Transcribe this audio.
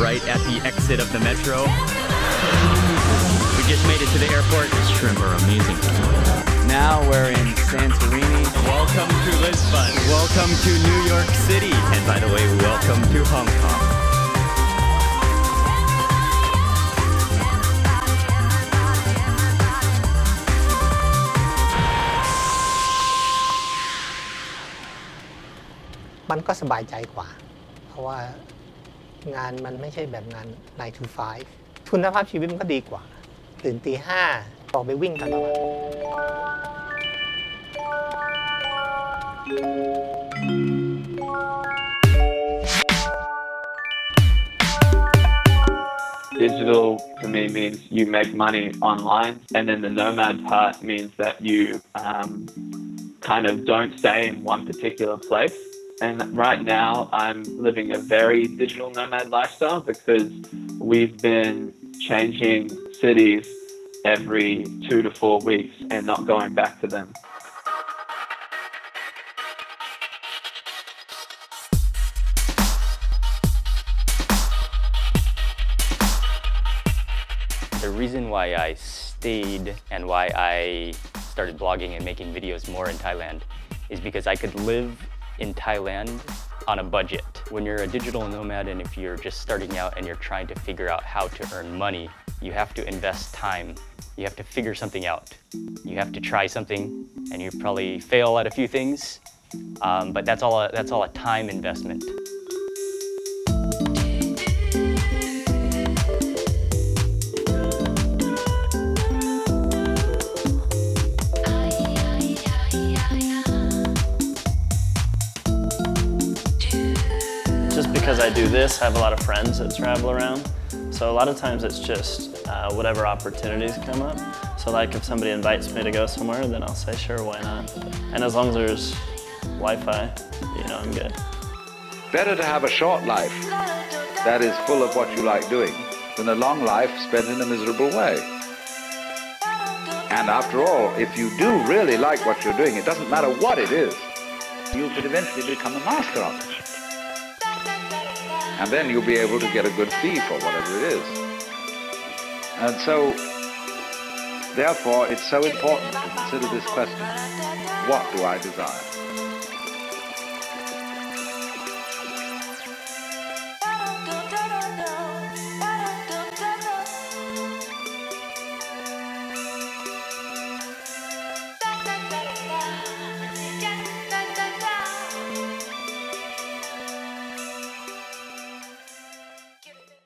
right at the exit of the metro. We just made it to the airport. Shrimp are amazing. Now we're in Santorini. Welcome to Lisbon. Welcome to New York City. And by the way, welcome to Hong Kong. มันก็สบายใจกว่า เพราะว่า งานมันไม่ใช่แบบงาน9 to 5คุณภาพชีวิตมันก็ดีกว่า ตื่นตีห้าออกไปวิ่งตลอด Digital to me means you make money online, and then the nomad part means that you um, kind of don't stay in one particular place. And right now, I'm living a very digital nomad lifestyle because we've been changing cities every two to four weeks and not going back to them. The reason why I stayed and why I started blogging and making videos more in Thailand is because I could live in Thailand on a budget. When you're a digital nomad and if you're just starting out and you're trying to figure out how to earn money, you have to invest time. You have to figure something out. You have to try something and you probably fail at a few things, um, but that's all, a, that's all a time investment. Because I do this, I have a lot of friends that travel around. So a lot of times it's just uh, whatever opportunities come up. So like if somebody invites me to go somewhere, then I'll say sure, why not? And as long as there's Wi-Fi, you know, I'm good. Better to have a short life that is full of what you like doing than a long life spent in a miserable way. And after all, if you do really like what you're doing, it doesn't matter what it is, you could eventually become a master of it. And then you'll be able to get a good fee for whatever it is. And so, therefore, it's so important to consider this question what do I desire?